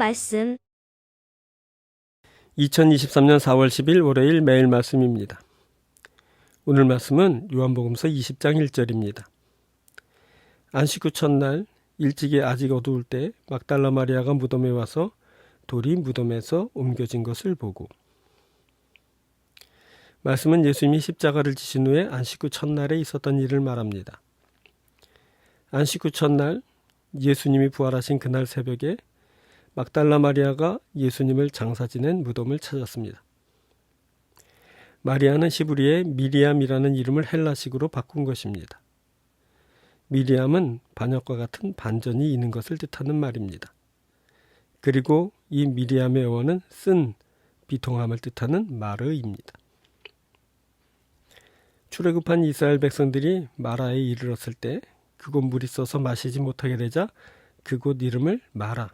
말씀, 2023년 4월 10일 월요일 매일 말씀입니다. 오늘 말씀은 요한복음서 20장 1절입니다. 안식 후 첫날 일찍이 아직 어두울 때 막달라 마리아가 무덤에 와서 돌이 무덤에서 옮겨진 것을 보고 말씀은 예수님이 십자가를 지신 후에 안식 후 첫날에 있었던 일을 말합니다. 안식 후 첫날 예수님이 부활하신 그날 새벽에 막달라 마리아가 예수님을 장사 지낸 무덤을 찾았습니다. 마리아는 시브리의 미리암이라는 이름을 헬라식으로 바꾼 것입니다. 미리암은 반역과 같은 반전이 있는 것을 뜻하는 말입니다. 그리고 이 미리암의 어원은 쓴, 비통함을 뜻하는 마르입니다. 출애굽한 이스라엘 백성들이 마라에 이르렀을 때 그곳 물이 써서 마시지 못하게 되자 그곳 이름을 마라,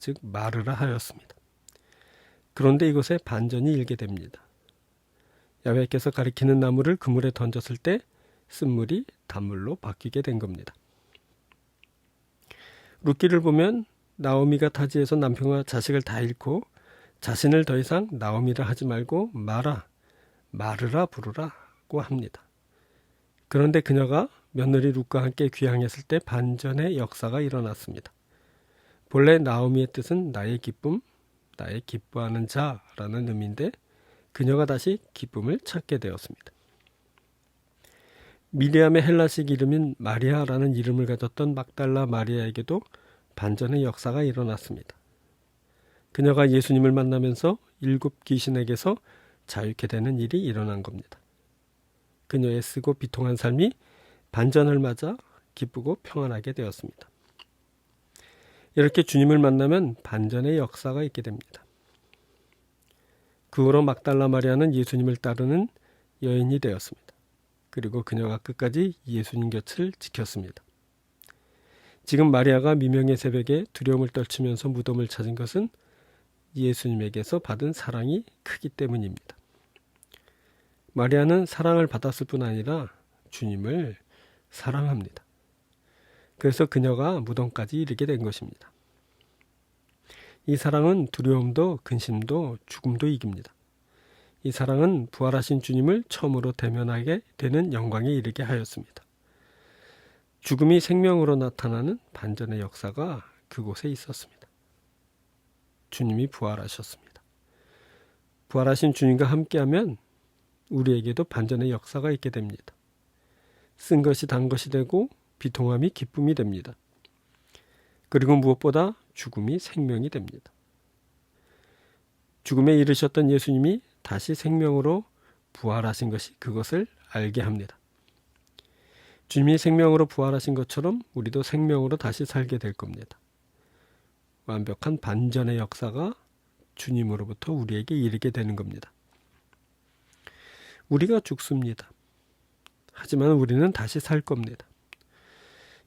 즉 마르라 하였습니다. 그런데 이곳에 반전이 일게 됩니다. 야훼께서 가리키는 나무를 그물에 던졌을 때 쓴물이 단물로 바뀌게 된 겁니다. 룻기를 보면 나오미가 타지에서 남편과 자식을 다 잃고 자신을 더 이상 나오미라 하지 말고 마라, 마르라 부르라고 합니다. 그런데 그녀가 며느리 룻과 함께 귀향했을 때 반전의 역사가 일어났습니다. 본래 나오미의 뜻은 나의 기쁨, 나의 기뻐하는 자라는 의미인데 그녀가 다시 기쁨을 찾게 되었습니다. 미리암의 헬라식 이름인 마리아라는 이름을 가졌던 막달라 마리아에게도 반전의 역사가 일어났습니다. 그녀가 예수님을 만나면서 일곱 귀신에게서 자유케 되는 일이 일어난 겁니다. 그녀의 쓰고 비통한 삶이 반전을 맞아 기쁘고 평안하게 되었습니다. 이렇게 주님을 만나면 반전의 역사가 있게 됩니다. 그 후로 막달라 마리아는 예수님을 따르는 여인이 되었습니다. 그리고 그녀가 끝까지 예수님 곁을 지켰습니다. 지금 마리아가 미명의 새벽에 두려움을 떨치면서 무덤을 찾은 것은 예수님에게서 받은 사랑이 크기 때문입니다. 마리아는 사랑을 받았을 뿐 아니라 주님을 사랑합니다. 그래서 그녀가 무덤까지 이르게 된 것입니다. 이 사랑은 두려움도 근심도 죽음도 이깁니다. 이 사랑은 부활하신 주님을 처음으로 대면하게 되는 영광에 이르게 하였습니다. 죽음이 생명으로 나타나는 반전의 역사가 그곳에 있었습니다. 주님이 부활하셨습니다. 부활하신 주님과 함께하면 우리에게도 반전의 역사가 있게 됩니다. 쓴 것이 단 것이 되고 비통함이 기쁨이 됩니다. 그리고 무엇보다 죽음이 생명이 됩니다. 죽음에 이르셨던 예수님이 다시 생명으로 부활하신 것이 그것을 알게 합니다. 주님이 생명으로 부활하신 것처럼 우리도 생명으로 다시 살게 될 겁니다. 완벽한 반전의 역사가 주님으로부터 우리에게 이르게 되는 겁니다. 우리가 죽습니다. 하지만 우리는 다시 살 겁니다.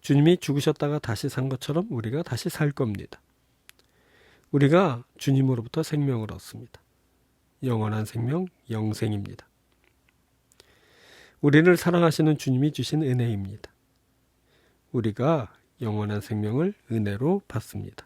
주님이 죽으셨다가 다시 산 것처럼 우리가 다시 살 겁니다. 우리가 주님으로부터 생명을 얻습니다. 영원한 생명, 영생입니다. 우리를 사랑하시는 주님이 주신 은혜입니다. 우리가 영원한 생명을 은혜로 받습니다.